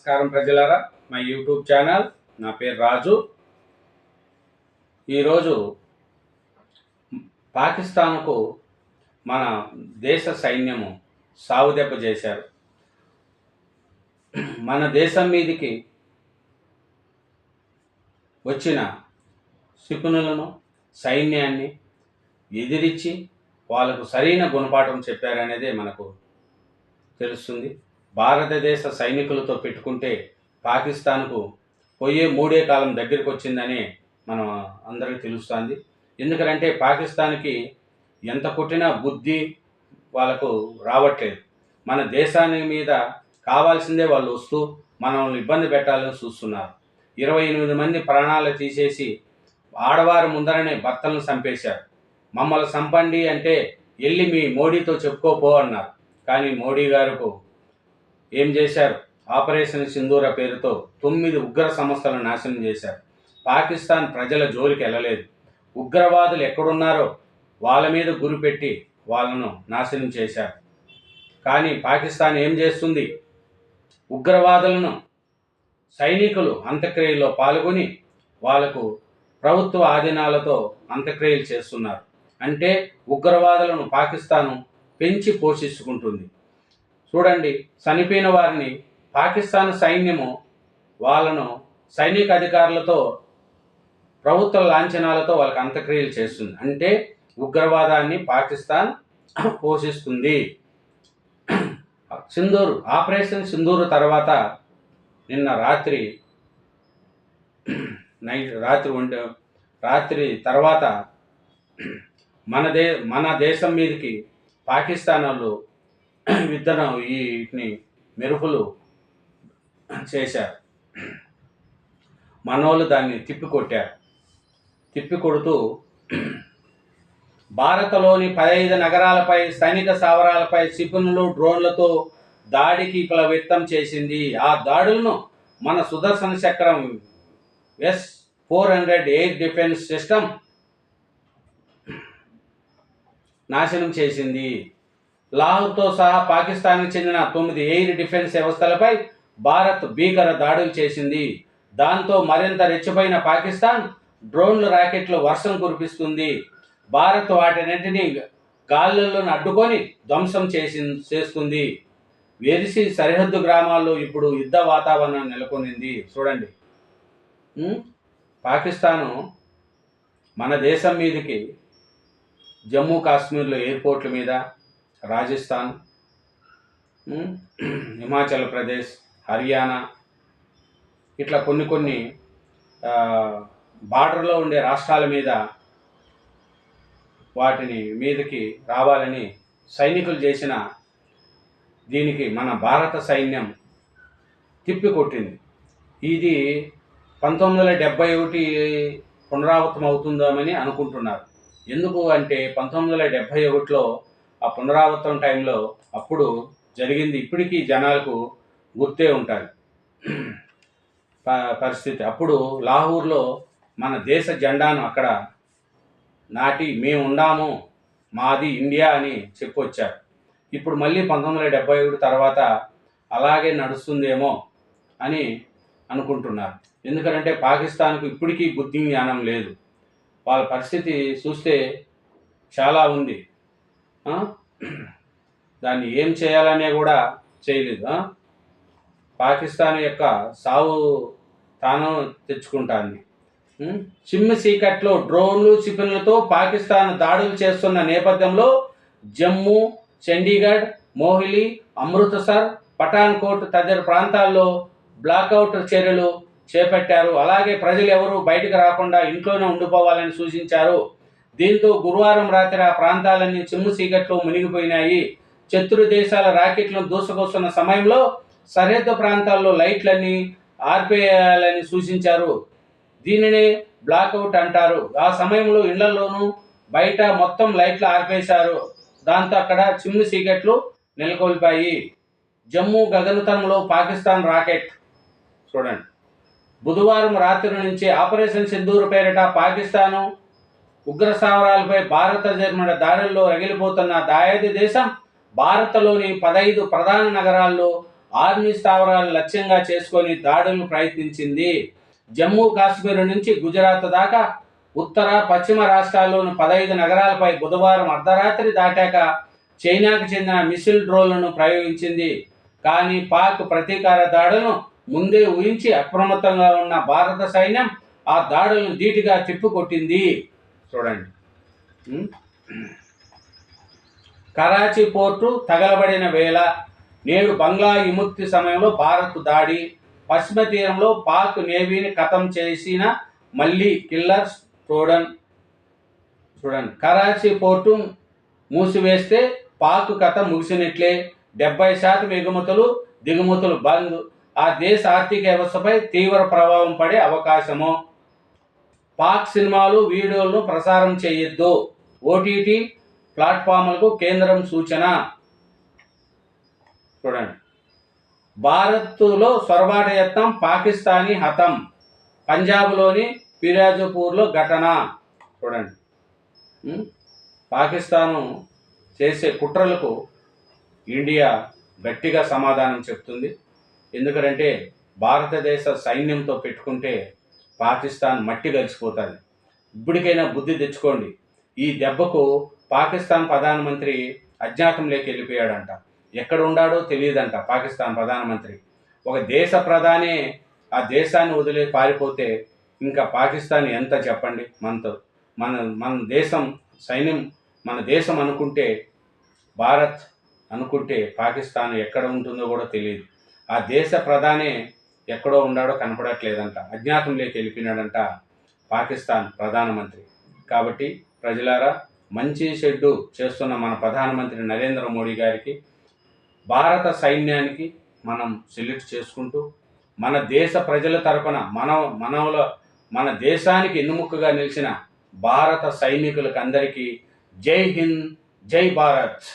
నమస్కారం ప్రజలారా. మా యూట్యూబ్ ఛానల్ నా పేరు రాజు. ఈరోజు పాకిస్తాన్కు మన దేశ సైన్యము సావుదెబ్బ చేశారు. మన దేశం మీదికి వచ్చిన శికునులను సైన్యాన్ని ఎదిరించి వాళ్ళకు సరైన గుణపాఠం చెప్పారనేదే మనకు తెలుస్తుంది. భారతదేశ సైనికులతో పెట్టుకుంటే పాకిస్తాన్కు పోయే మూడే కాలం దగ్గరికి వచ్చిందని మనం అందరికీ తెలుస్తుంది. ఎందుకంటే పాకిస్తాన్కి ఎంత కొట్టినా బుద్ధి వాళ్ళకు రావట్లేదు. మన దేశాన్ని మీద కావాల్సిందే వాళ్ళు వస్తూ మనల్ని ఇబ్బంది పెట్టాలని చూస్తున్నారు. ఇరవై ఎనిమిది మంది ప్రాణాలు తీసేసి ఆడవారు ముందరనే భర్తలను చంపేశారు. మమ్మల్ని చంపండి అంటే వెళ్ళి మీ మోడీతో చెప్పుకోపో అన్నారు. కానీ మోడీ గారికి ఏం చేశారు? ఆపరేషన్ సింధూర పేరుతో తొమ్మిది ఉగ్ర సంస్థలను నాశనం చేశారు. పాకిస్తాన్ ప్రజల జోలికి వెళ్ళలేదు. ఉగ్రవాదులు ఎక్కడున్నారో వాళ్ళ మీద గురిపెట్టి వాళ్ళను నాశనం చేశారు. కానీ పాకిస్తాన్ ఏం చేస్తుంది? ఉగ్రవాదులను సైనికులు అంత్యక్రియల్లో పాల్గొని వాళ్ళకు ప్రభుత్వ ఆధీనాలతో అంత్యక్రియలు చేస్తున్నారు. అంటే ఉగ్రవాదులను పాకిస్తాను పెంచి పోషించుకుంటుంది. చూడండి చనిపోయిన వారిని పాకిస్తాన్ సైన్యము వాళ్ళను సైనిక అధికారులతో ప్రభుత్వ లాంఛనాలతో వాళ్ళకి అంత్యక్రియలు చేస్తుంది. అంటే ఉగ్రవాదాన్ని పాకిస్తాన్ పోషిస్తుంది. సింధూరు ఆపరేషన్ సింధూరు తర్వాత నిన్న రాత్రి నైట్ రాత్రి ఉండే రాత్రి తర్వాత మన దే మన దేశం మీదకి పాకిస్తాన్ వాళ్ళు విత్తనం వీటిని మెరుపులు చేశారు. మనోళ్ళు దాన్ని తిప్పికొట్టారు. తిప్పి కొడుతూ భారతలోని పదహైదు నగరాలపై సైనిక స్థావరాలపై క్షిపణులు డ్రోన్లతో దాడికి ప్లవిత్తం చేసింది. ఆ దాడులను మన సుదర్శన చక్రం S four hundred air defence system నాశనం చేసింది. లాహోర్తో సహా పాకిస్తాన్కి చెందిన తొమ్మిది ఎయిర్ డిఫెన్స్ వ్యవస్థలపై భారత్ భీకర దాడులు చేసింది. దాంతో మరింత రెచ్చిపోయిన పాకిస్తాన్ డ్రోన్లు రాకెట్లు వర్షం కురిపిస్తుంది. భారత్ వాటినన్నింటినీ గాలులను అడ్డుకొని ధ్వంసం చేసి చేస్తుంది. వెరిసి సరిహద్దు గ్రామాల్లో ఇప్పుడు యుద్ధ వాతావరణం నెలకొనింది. చూడండి. పాకిస్తాను మన దేశం మీదకి జమ్మూ కాశ్మీర్లో ఎయిర్పోర్ట్ల మీద రాజస్థాన్ హిమాచల్ ప్రదేశ్ హర్యానా ఇట్లా కొన్ని కొన్ని బార్డర్లో ఉండే రాష్ట్రాల మీద వాటిని మీదకి రావాలని సైనికులు చేసిన దీనికి మన భారత సైన్యం తిప్పికొట్టింది. ఇది పంతొమ్మిది వందల డెబ్బై ఒకటి పునరావృతం అవుతుందామని అనుకుంటున్నారు. ఎందుకు అంటే పంతొమ్మిది వందల డెబ్బై ఒకటిలో ఆ పునరావృతం టైంలో అప్పుడు జరిగింది ఇప్పటికీ జనాలకు గుర్తే ఉంటుంది ప- పరిస్థితి. అప్పుడు లాహూర్లో మన దేశ జెండాను అక్కడ నాటి మేము ఉన్నాము మాది ఇండియా అని చెప్పొచ్చారు. ఇప్పుడు మళ్ళీ పంతొమ్మిది వందల డెబ్బై ఏడు తర్వాత అలాగే నడుస్తుందేమో అని అనుకుంటున్నారు. ఎందుకంటే పాకిస్తాన్కు ఇప్పటికీ బుద్ధి జ్ఞానం లేదు. వాళ్ళ పరిస్థితి చూస్తే చాలా ఉంది. దాన్ని ఏం చేయాలనే కూడా చేయలేదు పాకిస్తాన్ యొక్క సావు తాను తెచ్చుకుంటాను సిమ్ చిమ్మ చీకట్లో డ్రోన్లు క్షిపణులతో పాకిస్తాన్ దాడులు చేస్తున్న నేపథ్యంలో జమ్మూ చండీగఢ్ మోహిలి అమృత్సర్ పఠాన్కోట్ తదితర ప్రాంతాల్లో బ్లాక్అవుట్ చర్యలు చేపట్టారు. అలాగే ప్రజలు ఎవరు బయటకు రాకుండా ఇంట్లోనే ఉండిపోవాలని సూచించారు. దీంతో గురువారం రాత్రి ఆ ప్రాంతాలన్నీ చిమ్ము చీకట్లో మునిగిపోయినాయి. శత్రు దేశాల రాకెట్లను దూసుకొస్తున్న సమయంలో సరిహద్దు ప్రాంతాల్లో లైట్లన్నీ ఆర్పేయాలని సూచించారు. దీనినే బ్లాక్అవుట్ అంటారు. ఆ సమయంలో ఇళ్ళలోనూ బయట మొత్తం లైట్లు ఆర్పేశారు. దాంతో అక్కడ చిమ్ము చీకట్లు నెలకొల్పాయి. జమ్మూ గగనతలంలో పాకిస్తాన్ రాకెట్. చూడండి. బుధవారం రాత్రి నుంచి ఆపరేషన్ సింధూర్ పేరిట పాకిస్తాను ఉగ్ర స్థావరాలపై భారత జరిపిన దాడుల్లో రగిలిపోతున్న దాయాది దేశం భారత్లోని పదైదు ప్రధాన నగరాల్లో ఆర్మీ స్థావరాలు లక్ష్యంగా చేసుకొని దాడులను ప్రయత్నించింది. జమ్మూ కాశ్మీర్ నుంచి గుజరాత్ దాకా ఉత్తర పశ్చిమ రాష్ట్రాల్లోని పదహైదు నగరాలపై బుధవారం అర్ధరాత్రి దాటాక చైనాకు చెందిన మిసిల్ డ్రోన్లను ప్రయోగించింది. కానీ పాక్ ప్రతీకార దాడులను ముందే ఊహించి అప్రమత్తంగా ఉన్న భారత సైన్యం ఆ దాడులను ధీటుగా తిప్పికొట్టింది. చూడండి. కరాచీ పోర్టు తగలబడిన వేళ నేడు బంగ్లా విముక్తి సమయంలో భారత్ దాడి పశ్చిమ తీరంలో పాక్ నేవీని కథం చేసిన మళ్ళీ కిల్లర్ చూడండి చూడండి. కరాచీ పోర్టు మూసివేస్తే పాక్ కథ ముగిసినట్లే. డెబ్బై శాతం ఎగుమతులు దిగుమతులు బంద్. ఆ దేశ ఆర్థిక వ్యవస్థపై తీవ్ర ప్రభావం పడే అవకాశము. పాక్ సినిమాలు వీడియోలను ప్రసారం చేయొద్దు. ఓటీటీ ప్లాట్ఫామ్లకు కేంద్రం సూచన. చూడండి. భారత్లో సొరబాట యత్నం పాకిస్తానీ హతం. పంజాబ్లోని ఫిరాజపూర్లో ఘటన. చూడండి. పాకిస్తాను చేసే కుట్రలకు ఇండియా గట్టిగా సమాధానం చెప్తుంది. ఎందుకంటే భారతదేశ సైన్యంతో పెట్టుకుంటే పాకిస్తాన్ మట్టి కలిసిపోతుంది. ఇప్పటికైనా బుద్ధి తెచ్చుకోండి. ఈ దెబ్బకు పాకిస్తాన్ ప్రధానమంత్రి అజ్ఞాతంలోకి వెళ్ళిపోయాడంట. ఎక్కడ ఉండాడో తెలియదంట పాకిస్తాన్ ప్రధానమంత్రి. ఒక దేశ ప్రధానే ఆ దేశాన్ని వదిలే పారిపోతే ఇంకా పాకిస్తాన్ ఎంత చెప్పండి మనతో. మన మన దేశం సైన్యం మన దేశం అనుకుంటే భారత్ అనుకుంటే పాకిస్తాన్ ఎక్కడ ఉంటుందో కూడా తెలియదు. ఆ దేశ ప్రధానే ఎక్కడో ఉన్నాడో కనపడట్లేదంట. అజ్ఞాతంలోకి వెళ్ళిపోయినాడంట పాకిస్తాన్ ప్రధానమంత్రి. కాబట్టి ప్రజలారా మంచి షెడ్డు చేస్తున్న మన ప్రధానమంత్రి నరేంద్ర మోడీ గారికి భారత సైన్యానికి మనం సెల్యూట్ చేసుకుంటూ మన దేశ ప్రజల తరపున మన మనవల మన దేశానికి ఎన్నుముక్కగా నిలిచిన భారత సైనికులకు అందరికీ జై హింద్ జై భారత్.